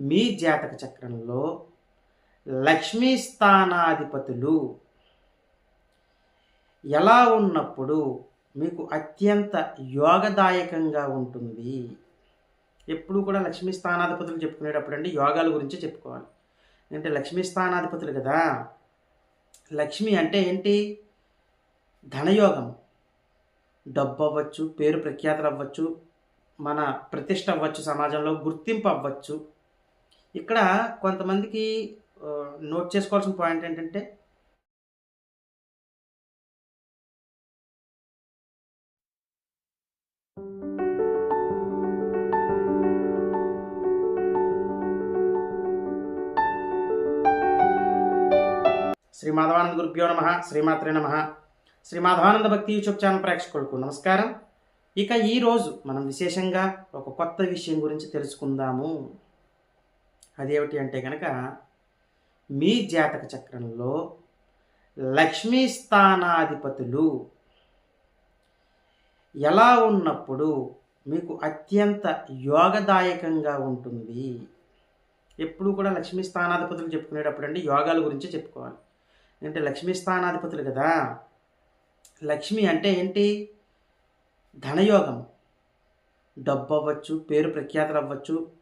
మీ జాతక చక్రంలో లక్ష్మీ స్థానాధిపతులు ఎలా ఉన్నప్పుడు మీకు అత్యంత యోగదాయకంగా ఉంటుంది? ఎప్పుడు కూడా లక్ష్మీ స్థానాధిపతులు చెప్పుకునేటప్పుడు అండి యోగాల గురించి చెప్పుకోవాలి. అంటే లక్ష్మీ స్థానాధిపతులు కదా? లక్ష్మి అంటే ఏంటి? ధనయోగం. డబ్బు అవ్వచ్చు పేరు ప్రఖ్యాతలు అవ్వచ్చు మన ప్రతిష్ట అవ్వచ్చు సమాజంలో గుర్తింపు అవ్వచ్చు ఇక్కడ కొంతమందికి నోట్ చేసుకోవాల్సిన పాయింట్ ఏంటంటే శ్రీ మాధవానంద గురుభ్యో నమ శ్రీమాత్రే నమ. శ్రీ మాధవానంద భక్తి యూట్యూబ్ ఛానల్ ప్రేక్షకులకు నమస్కారం. ఇక ఈరోజు మనం విశేషంగా ఒక కొత్త విషయం గురించి తెలుసుకుందాము. అదేమిటి అంటే కనుక మీ జాతక చక్రంలో లక్ష్మీ స్థానాధిపతులు ఎలా ఉన్నప్పుడు మీకు అత్యంత యోగదాయకంగా ఉంటుంది? ఎప్పుడు కూడా లక్ష్మీ స్థానాధిపతులు చెప్పుకునేటప్పుడు అండి యోగాల గురించి చెప్పుకోవాలి. అంటే లక్ష్మీ స్థానాధిపతులు కదా? లక్ష్మి అంటే ఏంటి? ధనయోగం. డబ్బు అవ్వచ్చు పేరు ప్రఖ్యాతులు అవ్వచ్చు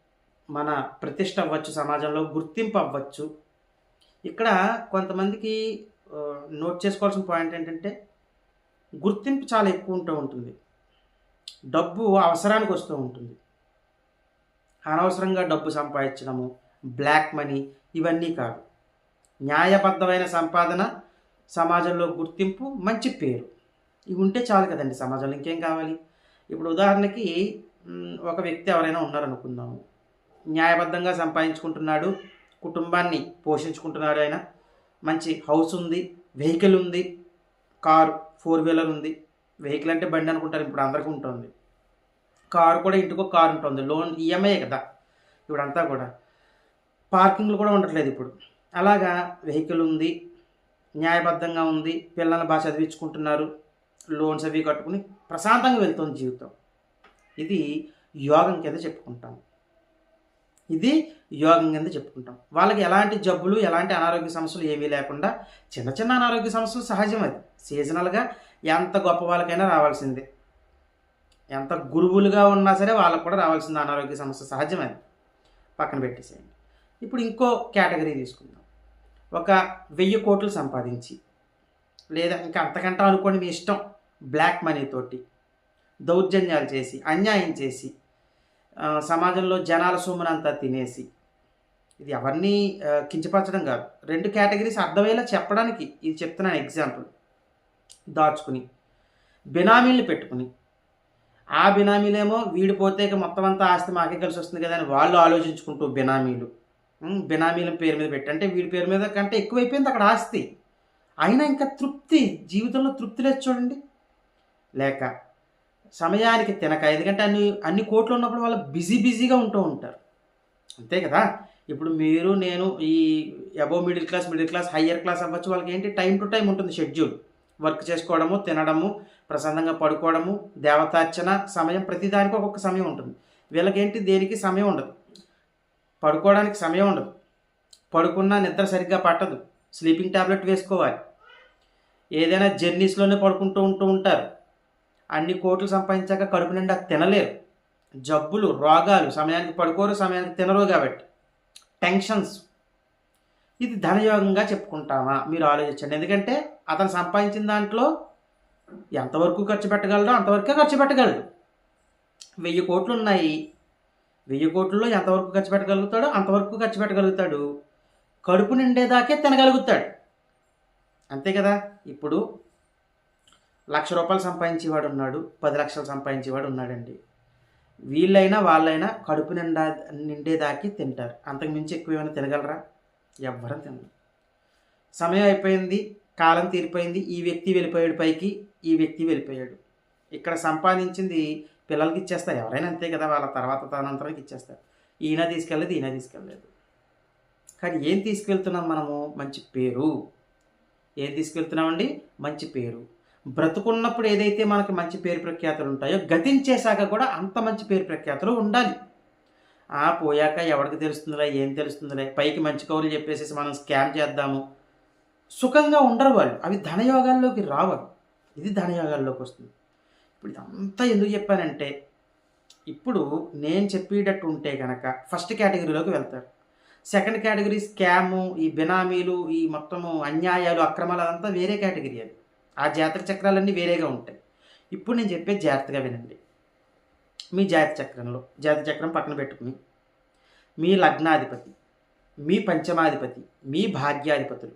మన ప్రతిష్ట అవ్వచ్చు సమాజంలో గుర్తింపు అవ్వచ్చు. ఇక్కడ కొంతమందికి నోట్ చేసుకోవాల్సిన పాయింట్ ఏంటంటే గుర్తింపు చాలా ఎక్కువ ఉంటూ ఉంటుంది. డబ్బు అవసరానికి వస్తూ ఉంటుంది. అనవసరంగా డబ్బు సంపాదించడము బ్లాక్ మనీ ఇవన్నీ కాదు. న్యాయబద్ధమైన సంపాదన సమాజంలో గుర్తింపు మంచి పేరు. ఇవి ఉంటే చాలు కదండి సమాజంలో ఇంకేం కావాలి? ఇప్పుడు ఉదాహరణకి ఒక వ్యక్తి ఎవరైనా ఉన్నారనుకుందాము. న్యాయబద్ధంగా సంపాదించుకుంటున్నాడు కుటుంబాన్ని పోషించుకుంటున్నాడు ఆయన. మంచి హౌస్ ఉంది వెహికల్ ఉంది కారు ఫోర్ వీలర్ ఉంది. వెహికల్ అంటే బండి అనుకుంటారు ఇప్పుడు అందరికీ ఉంటుంది. కారు కూడా ఇంటికో కారు ఉంటుంది లోన్ ఈఎంఐ కదా ఇప్పుడంతా కూడా. పార్కింగ్లు కూడా ఉండట్లేదు ఇప్పుడు. అలాగా వెహికల్ ఉంది న్యాయబద్ధంగా ఉంది పిల్లల్ని బాగా చదివించుకుంటున్నారు లోన్స్ అవి కట్టుకుని ప్రశాంతంగా వెళ్తుంది జీవితం. ఇది యోగం కింద చెప్పుకుంటాం ఇది యోగం కింద చెప్పుకుంటాం. వాళ్ళకి ఎలాంటి జబ్బులు ఎలాంటి అనారోగ్య సమస్యలు ఏమీ లేకుండా చిన్న చిన్న అనారోగ్య సమస్యలు సహజం అది. సీజనల్గా ఎంత గొప్ప వాళ్ళకైనా రావాల్సిందే. ఎంత గురువులుగా ఉన్నా సరే వాళ్ళకు కూడా రావాల్సింది అనారోగ్య సమస్య సహజమైంది పక్కన పెట్టేసేయండి. ఇప్పుడు ఇంకో కేటగిరీ తీసుకుందాం. ఒక వెయ్యి కోట్లు సంపాదించి లేదా ఇంకా అంతకంటే అనుకోండి మీ ఇష్టం బ్లాక్ మనీ తోటి దౌర్జన్యాలు చేసి అన్యాయం చేసి సమాజంలో జనాల సొమ్మునంతా తినేసి. ఇది ఎవరిని కించపరచడం కాదు. రెండు కేటగిరీస్ అర్థమయ్యేలా చెప్పడానికి ఇది చెప్తున్నాను ఎగ్జాంపుల్. దాచుకుని బినామీలు పెట్టుకుని. ఆ బినామీలేమో వీడిపోతే ఇక మొత్తం అంతా ఆస్తి మాకే కలిసి వస్తుంది కదా అని వాళ్ళు ఆలోచించుకుంటూ బినామీలు. బినామీల పేరు మీద పెట్టి. అంటే వీడి పేరు మీద కంటే ఎక్కువైపోయింది అక్కడ ఆస్తి. అయినా ఇంకా తృప్తి జీవితంలో తృప్తి లేదు చూడండి. లేక సమయానికి తినక ఎందుకంటే అన్ని అన్ని కోట్లు ఉన్నప్పుడు వాళ్ళు బిజీ బిజీగా ఉంటూ ఉంటారు. అంతే కదా? ఇప్పుడు మీరు నేను ఈ above middle class middle class higher class అవ్వచ్చు వాళ్ళకి ఏంటి? టైం టు టైం ఉంటుంది షెడ్యూల్ వర్క్ చేసుకోవడము తినడము ప్రశాంతంగా పడుకోవడము దేవతార్చన సమయం ప్రతిదానికి ఒక్కొక్క సమయం ఉంటుంది. వీళ్ళకి ఏంటి దేనికి సమయం ఉండదు. పడుకోవడానికి సమయం ఉండదు. పడుకున్నా నిద్ర సరిగ్గా పట్టదు. స్లీపింగ్ టాబ్లెట్ వేసుకోవాలి. ఏదైనా జర్నీస్లోనే పడుకుంటూ ఉంటూ ఉంటారు. అన్ని కోట్లు సంపాదించాక కడుపు నిండా తినలేరు. జబ్బులు రోగాలు సమయానికి పడుకోరు సమయానికి తినరు కాబట్టి. టెన్షన్స్. ఇది ధనయోగంగా చెప్పుకుంటామా? మీరు ఆలోచించండి. ఎందుకంటే అతను సంపాదించిన దాంట్లో ఎంతవరకు ఖర్చు పెట్టగలడో అంతవరకే ఖర్చు పెట్టగలడు. వెయ్యి కోట్లు ఉన్నాయి వెయ్యి కోట్లలో ఎంతవరకు ఖర్చు పెట్టగలుగుతాడో అంతవరకు ఖర్చు పెట్టగలుగుతాడు. కడుపు నిండేదాకే తినగలుగుతాడు. అంతే కదా? ఇప్పుడు లక్ష రూపాయలు సంపాదించేవాడు ఉన్నాడు పది లక్షలు సంపాదించేవాడు ఉన్నాడండి. వీళ్ళైనా వాళ్ళైనా కడుపు నిండా నిండేదాకి తింటారు. అంతకుమించి ఎక్కువ ఏమైనా తినగలరా? ఎవ్వరం తినరు. సమయం అయిపోయింది కాలం తీరిపోయింది ఈ వ్యక్తి వెళ్ళిపోయాడు పైకి ఈ వ్యక్తి వెళ్ళిపోయాడు. ఇక్కడ సంపాదించింది పిల్లలకి ఇచ్చేస్తారు. ఎవరైనా అంతే కదా వాళ్ళ తర్వాత తనంతరానికి ఇచ్చేస్తారు. ఈయన తీసుకెళ్ళలేదు ఈయన తీసుకెళ్ళలేదు. కానీ ఏం తీసుకెళ్తున్నాం మనము? మంచి పేరు. ఏం తీసుకెళ్తున్నామండి? మంచి పేరు. బ్రతుకున్నప్పుడు ఏదైతే మనకి మంచి పేరు ప్రఖ్యాతులు ఉంటాయో గతించేశాక కూడా అంత మంచి పేరు ప్రఖ్యాతులు ఉండాలి. ఆ పోయాక ఎవరికి తెలుస్తుందిలే ఏం తెలుస్తుందిలే పైకి మంచి కౌలు చెప్పేసి మనం స్కామ్ చేద్దాము. సుఖంగా ఉండరు వాళ్ళు. అవి ధనయోగాల్లోకి రావు ఇది ధనయోగాల్లోకి వస్తుంది. ఇప్పుడు ఇదంతా ఎందుకు చెప్పానంటే ఇప్పుడు నేను చెప్పేటట్టు ఉంటే కనుక ఫస్ట్ కేటగిరీలోకి వెళ్తారు. సెకండ్ కేటగిరీ స్కాము ఈ బినామీలు ఈ మొత్తము అన్యాయాలు అక్రమాలు అదంతా వేరే కేటగిరీ అది. ఆ జాతక చక్రాలన్నీ వేరేగా ఉంటాయి. ఇప్పుడు నేను చెప్పే జాగ్రత్తగా వినండి. మీ జాతక చక్రంలో జాతక చక్రం పక్కన పెట్టుకుని మీ లగ్నాధిపతి మీ పంచమాధిపతి మీ భాగ్యాధిపతులు.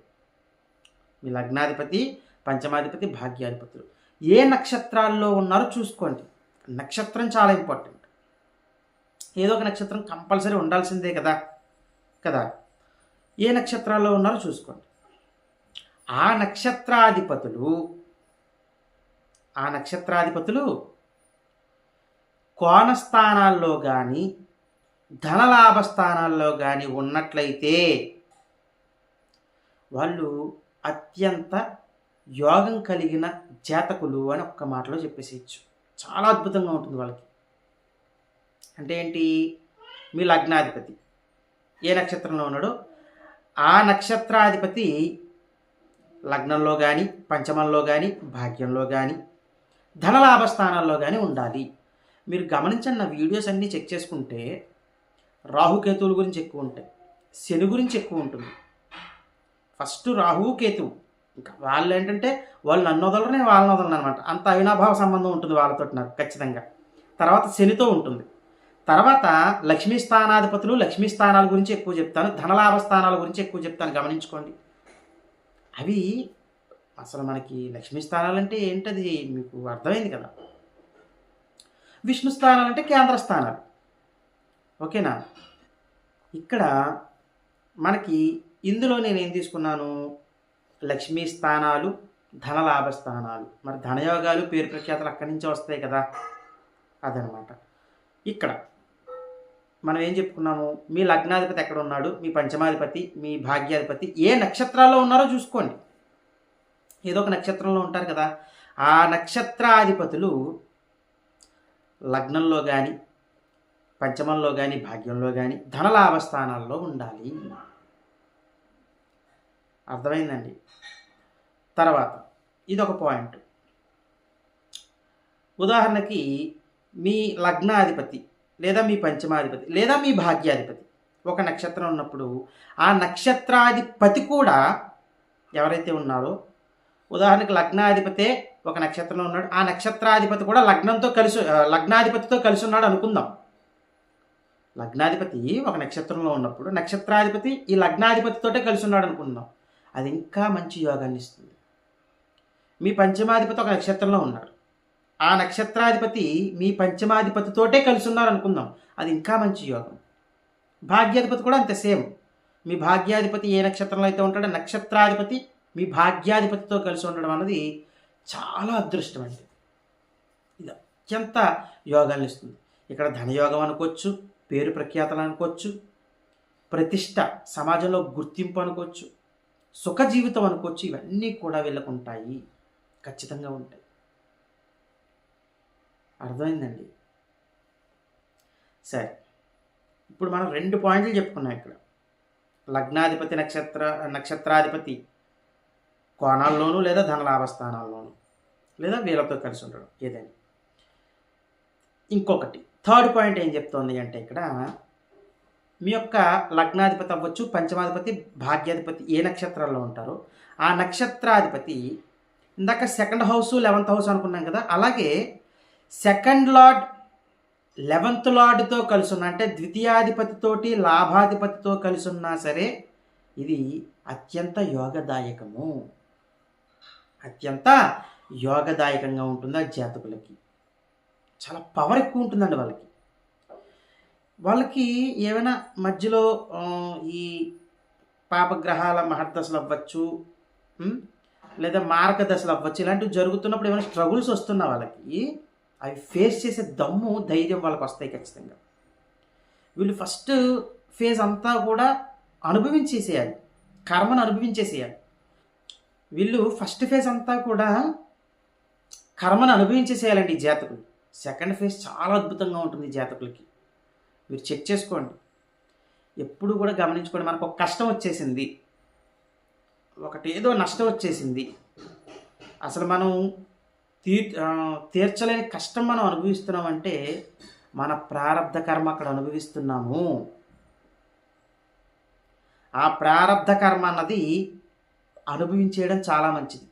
మీ లగ్నాధిపతి పంచమాధిపతి భాగ్యాధిపతులు. ఏ నక్షత్రాల్లో ఉన్నారో చూసుకోండి. నక్షత్రం చాలా ఇంపార్టెంట్. ఏదో ఒక నక్షత్రం కంపల్సరీ ఉండాల్సిందే కదా కదా. ఏ నక్షత్రాల్లో ఉన్నారో చూసుకోండి. ఆ నక్షత్రాధిపతులు ఆ నక్షత్రాధిపతులు కోణస్థానాల్లో కానీ ధనలాభ స్థానాల్లో కానీ ఉన్నట్లయితే వాళ్ళు అత్యంత యోగం కలిగిన జాతకులు అని ఒక్క మాటలో చెప్పేసేయచ్చు. చాలా అద్భుతంగా ఉంటుంది వాళ్ళకి. అంటే ఏంటి? మీ లగ్నాధిపతి ఏ నక్షత్రంలో ఉన్నాడో ఆ నక్షత్రాధిపతి లగ్నంలో కానీ పంచమంలో కానీ భాగ్యంలో కానీ ధనలాభ స్థానాల్లో కానీ ఉండాలి. మీరు గమనించండి నా వీడియోస్ అన్నీ చెక్ చేసుకుంటే రాహుకేతువుల గురించి ఎక్కువ ఉంటాయి. శని గురించి ఎక్కువ ఉంటుంది. ఫస్ట్ రాహువు కేతువు. ఇంకా వాళ్ళు ఏంటంటే వాళ్ళు నన్ను వదలరు నేను వాళ్ళని వదలను అనమాట. అంత అవినాభావ సంబంధం ఉంటుంది వాళ్ళతో నాకు ఖచ్చితంగా. తర్వాత శనితో ఉంటుంది. తర్వాత లక్ష్మీ స్థానాధిపతులు లక్ష్మీ స్థానాల గురించి ఎక్కువ చెప్తాను. ధనలాభ స్థానాల గురించి ఎక్కువ చెప్తాను గమనించుకోండి. అవి అసలు మనకి లక్ష్మీ స్థానాలంటే ఏంటది? మీకు అర్థమైంది కదా. విష్ణు స్థానాలు అంటే కేంద్ర స్థానాలు. ఓకేనా? ఇక్కడ మనకి ఇందులో నేను ఏం తీసుకున్నాను? లక్ష్మీ స్థానాలు ధనలాభ స్థానాలు. మరి ధనయోగాలు పేరు ప్రఖ్యాతలు అక్కడి నుంచే వస్తాయి కదా. అదనమాట. ఇక్కడ మనం ఏం చెప్పుకున్నాము? మీ లగ్నాధిపతి ఎక్కడ ఉన్నాడు మీ పంచమాధిపతి మీ భాగ్యాధిపతి ఏ నక్షత్రాల్లో ఉన్నారో చూసుకోండి. ఏదో ఒక నక్షత్రంలో ఉంటారు కదా. ఆ నక్షత్రాధిపతులు లగ్నంలో కానీ పంచమంలో కానీ భాగ్యంలో కానీ ధనలాభ స్థానాల్లో ఉండాలి. అర్థమైందండి? తర్వాత ఇది ఒక పాయింట్. ఉదాహరణకి మీ లగ్నాధిపతి లేదా మీ పంచమాధిపతి లేదా మీ భాగ్యాధిపతి. ఒక నక్షత్రం ఉన్నప్పుడు ఆ నక్షత్రాధిపతి కూడా ఎవరైతే ఉన్నారో ఉదాహరణకు లగ్నాధిపతే ఒక నక్షత్రంలో ఉన్నాడు. ఆ నక్షత్రాధిపతి కూడా లగ్నంతో కలిసి లగ్నాధిపతితో కలిసి ఉన్నాడు అనుకుందాం. లగ్నాధిపతి ఒక నక్షత్రంలో ఉన్నప్పుడు నక్షత్రాధిపతి ఈ లగ్నాధిపతితోటే కలిసి ఉన్నాడు అనుకుందాం. అది ఇంకా మంచి యోగాన్ని ఇస్తుంది. మీ పంచమాధిపతి ఒక నక్షత్రంలో ఉన్నాడు. ఆ నక్షత్రాధిపతి మీ పంచమాధిపతితోటే కలిసి ఉన్నారు అనుకుందాం అది ఇంకా మంచి యోగం. భాగ్యాధిపతి కూడా అంత సేమ్. మీ భాగ్యాధిపతి ఏ నక్షత్రంలో అయితే ఉంటాడో నక్షత్రాధిపతి మీ భాగ్యాధిపతితో కలిసి ఉండడం అన్నది చాలా అదృష్టం అండి. ఇది అత్యంత యోగాన్ని ఇస్తుంది. ఇక్కడ ధనయోగం అనుకోవచ్చు పేరు ప్రఖ్యాతలు అనుకోవచ్చు ప్రతిష్ట సమాజంలో గుర్తింపు అనుకోవచ్చు సుఖ జీవితం అనుకోవచ్చు ఇవన్నీ కూడా వీళ్ళకుంటాయి ఖచ్చితంగా ఉంటాయి. అర్థమైందండి. సరే ఇప్పుడు మనం రెండు పాయింట్లు చెప్పుకున్నాం ఇక్కడ. లగ్నాధిపతి నక్షత్ర నక్షత్రాధిపతి కోణాల్లోనూ లేదా ధనలాభ స్థానాల్లోనూ లేదా వీళ్ళతో కలిసి ఉండడం ఏదైనా. ఇంకొకటి థర్డ్ పాయింట్ ఏం చెప్తోంది అంటే ఇక్కడ మీ యొక్క లగ్నాధిపతి అవ్వచ్చు పంచమాధిపతి భాగ్యాధిపతి ఏ నక్షత్రాల్లో ఉంటారో ఆ నక్షత్రాధిపతి ఇందాక సెకండ్ హౌస్ లెవెంత్ హౌస్ అనుకున్నాం కదా అలాగే సెకండ్ లార్డ్ లెవెంత్ లార్డ్తో కలిసి ఉన్న అంటే ద్వితీయాధిపతితోటి లాభాధిపతితో కలిసి ఉన్నా సరే ఇది అత్యంత యోగదాయకము. అత్యంత యోగదాయకంగా ఉంటుంది ఆ జాతకులకి? చాలా పవర్ ఎక్కువ ఉంటుందండి వాళ్ళకి. వాళ్ళకి ఏమైనా మధ్యలో ఈ పాపగ్రహాల మహర్దశలు అవ్వచ్చు లేదా మారక దశలు అవ్వచ్చు ఇలాంటివి జరుగుతున్నప్పుడు ఏమైనా స్ట్రగుల్స్ వస్తున్నా వాళ్ళకి అవి ఫేస్ చేసే దమ్ము ధైర్యం వాళ్ళకి వస్తాయి ఖచ్చితంగా. వీళ్ళు ఫస్ట్ ఫేజ్ అంతా కూడా అనుభవించేసేయాలి. కర్మను అనుభవించేసేయాలి. వీళ్ళు ఫస్ట్ ఫేజ్ అంతా కూడా కర్మను అనుభవించేసేయాలండి ఈ జాతకులు. సెకండ్ ఫేజ్ చాలా అద్భుతంగా ఉంటుంది ఈ జాతకులకి. మీరు చెక్ చేసుకోండి. ఎప్పుడు కూడా గమనించుకోండి మనకు ఒక కష్టం వచ్చేసింది. ఒకటేదో నష్టం వచ్చేసింది. అసలు మనం తీ తీర్చలేని కష్టం మనం అనుభవిస్తున్నామంటే మన ప్రారంధ కర్మ అక్కడ అనుభవిస్తున్నాము. ఆ ప్రారంధ కర్మ అన్నది అనుభవించేయడం చాలా మంచిది.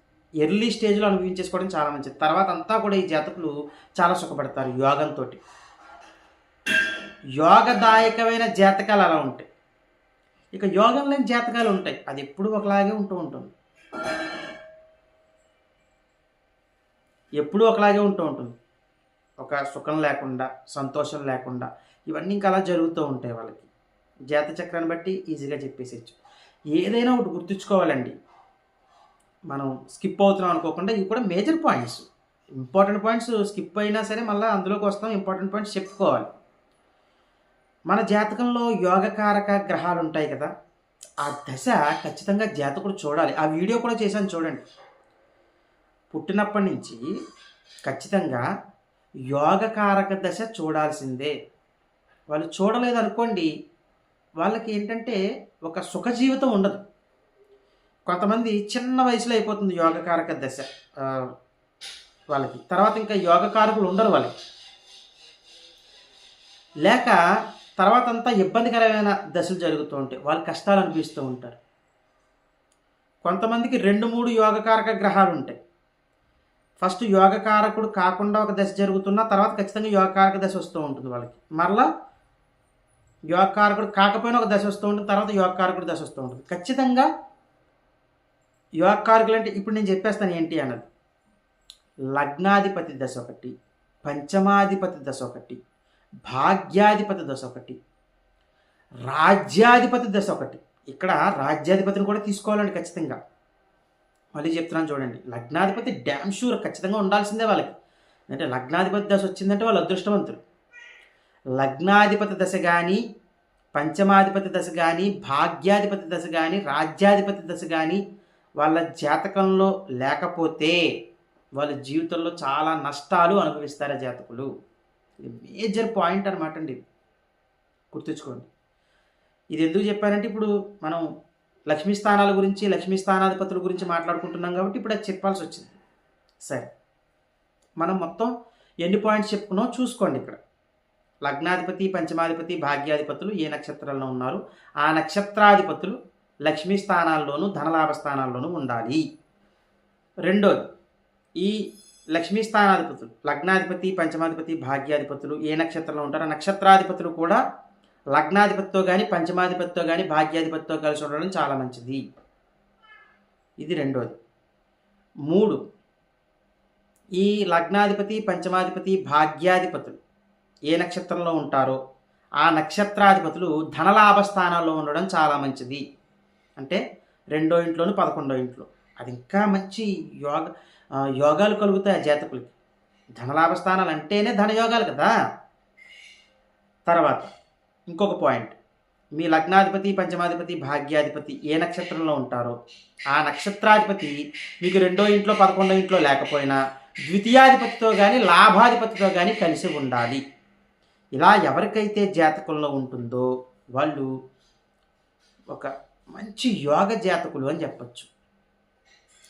ఎర్లీ స్టేజ్లో అనుభవించేసుకోవడం చాలా మంచిది. తర్వాత అంతా కూడా ఈ జాతకులు చాలా సుఖపడతారు యోగంతో యోగదాయకమైన జాతకాలు అలా ఉంటాయి. ఇక యోగం లేని జాతకాలు ఉంటాయి. అది ఎప్పుడు ఒకలాగే ఉంటూ ఉంటుంది. ఎప్పుడూ ఒకలాగే ఉంటూ ఉంటుంది. ఒక సుఖం లేకుండా సంతోషం లేకుండా ఇవన్నీ ఇంకా అలా జరుగుతూ ఉంటాయి వాళ్ళకి. జాత చక్రాన్ని బట్టి ఈజీగా చెప్పేసేయచ్చు. ఏదైనా ఒకటి గుర్తుంచుకోవాలండి. మనం స్కిప్ అవుతున్నాం అనుకోకుండా ఇవి కూడా major points. Important points skip అయినా సరే మళ్ళీ అందులోకి వస్తాం. ఇంపార్టెంట్ పాయింట్స్ చెప్పుకోవాలి. మన జాతకంలో యోగకారక గ్రహాలు ఉంటాయి కదా. ఆ దశ ఖచ్చితంగా జాతకుడు చూడాలి. ఆ వీడియో కూడా చేశాను చూడండి. పుట్టినప్పటి నుంచి ఖచ్చితంగా యోగకారక దశ చూడాల్సిందే. వాళ్ళు చూడలేదు అనుకోండి వాళ్ళకి ఏంటంటే ఒక సుఖ జీవితం ఉండదు. కొంతమంది చిన్న వయసులో అయిపోతుంది యోగకారక దశ. వాళ్ళకి. తర్వాత ఇంకా యోగకారకులు ఉండరు వాళ్ళకి. లేక తర్వాత అంతా ఇబ్బందికరమైన దశలు జరుగుతూ ఉంటాయి. వాళ్ళు కష్టాలు అనిపిస్తూ ఉంటారు. కొంతమందికి రెండు మూడు యోగకారక గ్రహాలు ఉంటాయి. ఫస్ట్ యోగకారకుడు కాకుండా ఒక దశ జరుగుతున్నా తర్వాత ఖచ్చితంగా యోగకారక దశ వస్తూ ఉంటుంది వాళ్ళకి. మరలా యోగకారకుడు కాకపోయినా ఒక దశ వస్తూ ఉంటుంది తర్వాత యోగకారకుడు దశ వస్తూ ఉంటుంది. ఖచ్చితంగా యోగకారకులు అంటే ఇప్పుడు నేను చెప్పేస్తాను ఏంటి అన్నది. లగ్నాధిపతి దశ ఒకటి పంచమాధిపతి దశ ఒకటి భాగ్యాధిపతి దశ ఒకటి రాజ్యాధిపతి దశ ఒకటి. ఇక్కడ రాజ్యాధిపతిని కూడా తీసుకోవాలండి ఖచ్చితంగా. మళ్ళీ చెప్తున్నాను చూడండి. లగ్నాధిపతి డ్యామ్ షూర్ ఖచ్చితంగా ఉండాల్సిందే వాళ్ళకి. అంటే లగ్నాధిపతి దశ వచ్చిందంటే వాళ్ళు అదృష్టవంతులు. లగ్నాధిపతి దశ కానీ పంచమాధిపతి దశ కానీ భాగ్యాధిపతి దశ కానీ రాజ్యాధిపతి దశ కానీ వాళ్ళ జాతకంలో లేకపోతే వాళ్ళ జీవితంలో చాలా నష్టాలు అనుభవిస్తారు ఆ జాతకులు? ఇది మేజర్ పాయింట్ అనమాట అండి గుర్తుంచుకోండి. ఇది ఎందుకు చెప్పారంటే ఇప్పుడు మనం లక్ష్మీ స్థానాల గురించి లక్ష్మీ స్థానాధిపతుల గురించి మాట్లాడుకుంటున్నాం కాబట్టి ఇప్పుడు అది చెప్పాల్సి వచ్చింది. సరే. మనం మొత్తం ఎన్ని పాయింట్స్ చెప్పుకున్నాం చూసుకోండి ఇక్కడ. లగ్నాధిపతి పంచమాధిపతి భాగ్యాధిపతులు ఏ నక్షత్రాల్లో ఉన్నారు? ఆ నక్షత్రాధిపతులు లక్ష్మీ స్థానాల్లోనూ ధనలాభ స్థానాల్లోనూ ఉండాలి. రెండోది ఈ లక్ష్మీ స్థానాధిపతులు లగ్నాధిపతి పంచమాధిపతి భాగ్యాధిపతులు ఏ నక్షత్రంలో ఉంటారో ఆ నక్షత్రాధిపతులు కూడా లగ్నాధిపతితో కానీ పంచమాధిపతితో కానీ భాగ్యాధిపతితో కలిసి ఉండడం చాలా మంచిది. ఇది రెండోది. మూడు. ఈ లగ్నాధిపతి పంచమాధిపతి భాగ్యాధిపతులు ఏ నక్షత్రంలో ఉంటారో ఆ నక్షత్రాధిపతులు ధనలాభ స్థానాల్లో ఉండడం చాలా మంచిది. అంటే రెండో ఇంట్లోను పదకొండో ఇంట్లో. అది ఇంకా మంచి యోగ యోగాలు కలుగుతాయి ఆ జాతకులకి. ధనలాభ స్థానాలు అంటేనే ధనయోగాలు కదా. తర్వాత ఇంకొక పాయింట్. మీ లగ్నాధిపతి పంచమాధిపతి భాగ్యాధిపతి ఏ నక్షత్రంలో ఉంటారో ఆ నక్షత్రాధిపతి మీకు రెండో ఇంట్లో పదకొండో ఇంట్లో లేకపోయినా ద్వితీయాధిపతితో కానీ లాభాధిపతితో కానీ కలిసి ఉండాలి. ఇలా ఎవరికైతే జాతకంలో ఉంటుందో వాళ్ళు ఒక మంచి యోగ జాతకులు అని చెప్పచ్చు.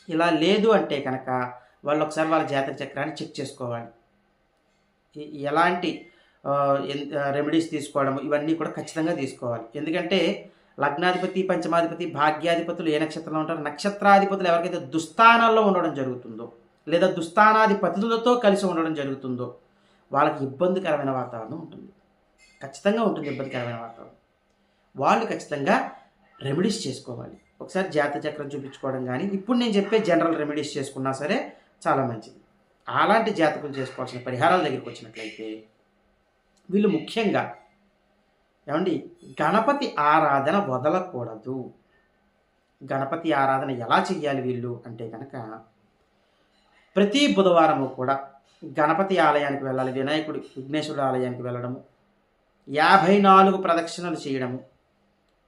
ఇలా లేదు అంటే కనుక వాళ్ళు ఒకసారి వాళ్ళ జాతక చక్రాన్ని చెక్ చేసుకోవాలి. ఎలాంటి రెమెడీస్ తీసుకోవడం ఇవన్నీ కూడా ఖచ్చితంగా తీసుకోవాలి. ఎందుకంటే లగ్నాధిపతి పంచమాధిపతి భాగ్యాధిపతులు ఏ నక్షత్రంలో ఉంటారో నక్షత్రాధిపతులు ఎవరికైతే దుస్థానాల్లో ఉండడం జరుగుతుందో లేదా దుస్థానాధిపతులతో కలిసి ఉండడం జరుగుతుందో వాళ్ళకి ఇబ్బందికరమైన వాతావరణం ఉంటుంది. ఖచ్చితంగా ఉంటుంది ఇబ్బందికరమైన వాతావరణం. వాళ్ళు ఖచ్చితంగా రెమెడీస్ చేసుకోవాలి. ఒకసారి జాత చక్రం చూపించుకోవడం కానీ ఇప్పుడు నేను చెప్పే జనరల్ రెమెడీస్ చేసుకున్నా సరే చాలా మంచిది. అలాంటి జాతకం చేసుకోవాల్సిన పరిహారాల దగ్గరికి వచ్చినట్లయితే వీళ్ళు ముఖ్యంగా ఏమండి? గణపతి ఆరాధన వదలకూడదు. గణపతి ఆరాధన ఎలా చెయ్యాలి వీళ్ళు అంటే కనుక ప్రతి బుధవారము కూడా గణపతి ఆలయానికి వెళ్ళాలి వినాయకుడి విఘ్నేశ్వరుడు ఆలయానికి వెళ్ళడము యాభై నాలుగు ప్రదక్షిణలు చేయడము.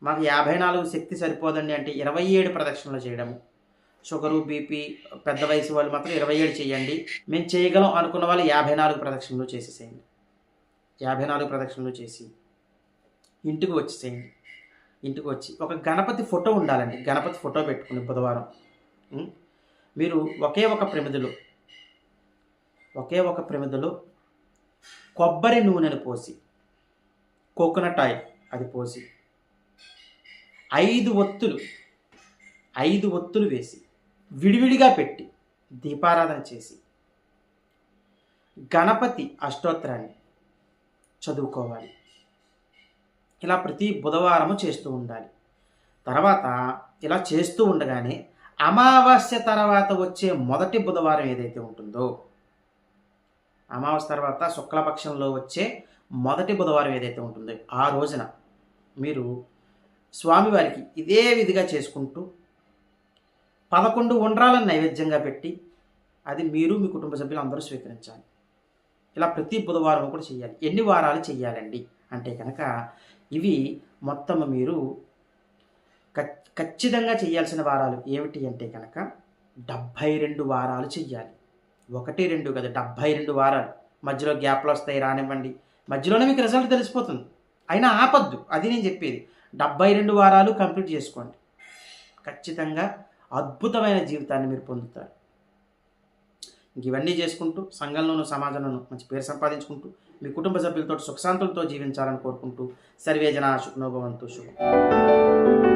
మాకు యాభై నాలుగు శక్తి సరిపోదండి అంటే ఇరవై ఏడు ప్రదక్షిణలు చేయడము. షుగరు బీపీ పెద్ద వయసు వాళ్ళు మాత్రం ఇరవై ఏడు చేయండి. మేము చేయగలం అనుకున్న వాళ్ళు యాభై నాలుగు ప్రదక్షిణలు చేసేసేయండి. యాభై నాలుగు ప్రదక్షిణలు చేసి ఇంటికి వచ్చి చేయండి ఇంటికి వచ్చి ఒక గణపతి ఫోటో ఉండాలండి. గణపతి ఫోటో పెట్టుకుని బుధవారం. మీరు ఒకే ఒక ప్రమిదలో ఒకే ఒక ప్రమిదలో కొబ్బరి నూనెను పోసి కోకోనట్ ఆయిల్ అది పోసి ఐదు ఒత్తులు ఐదు ఒత్తులు వేసి విడివిడిగా పెట్టి దీపారాధన చేసి గణపతి అష్టోత్తరాన్ని చదువుకోవాలి. ఇలా ప్రతి బుధవారము చేస్తూ ఉండాలి. తర్వాత ఇలా చేస్తూ ఉండగానే అమావాస్య తర్వాత వచ్చే మొదటి బుధవారం ఏదైతే ఉంటుందో అమావాస్య తర్వాత శుక్లపక్షంలో వచ్చే మొదటి బుధవారం ఏదైతే ఉంటుందో ఆ రోజున మీరు స్వామివారికి ఇదే విధిగా చేసుకుంటూ పదకొండు ఉండ్రాలను నైవేద్యంగా పెట్టి అది మీరు మీ కుటుంబ సభ్యులు అందరూ స్వీకరించాలి. ఇలా ప్రతి బుధవారం కూడా చేయాలి ఎన్ని వారాలు చేయాలండి అంటే కనుక ఇవి మొత్తం మీరు ఖచ్చితంగా చేయాల్సిన వారాలు ఏమిటి అంటే కనుక డెబ్భై రెండు వారాలు చెయ్యాలి. ఒకటి రెండు కదా డెబ్భై రెండు వారాలు. మధ్యలో గ్యాప్లు వస్తాయి రానివ్వండి. మధ్యలోనే మీకు రిజల్ట్ తెలిసిపోతుంది. అయినా ఆపద్దు. అది నేను చెప్పేది. డెబ్భై రెండు వారాలు కంప్లీట్ చేసుకోండి. ఖచ్చితంగా అద్భుతమైన జీవితాన్ని మీరు పొందుతారు. ఇవన్నీ చేసుకుంటూ సంఘంలోనూ సమాజంలోనూ మంచి పేరు సంపాదించుకుంటూ మీ కుటుంబ సభ్యులతో సుఖశాంతులతో జీవించాలని కోరుకుంటూ సర్వేజన శుభ్నోభవంతు శుభం.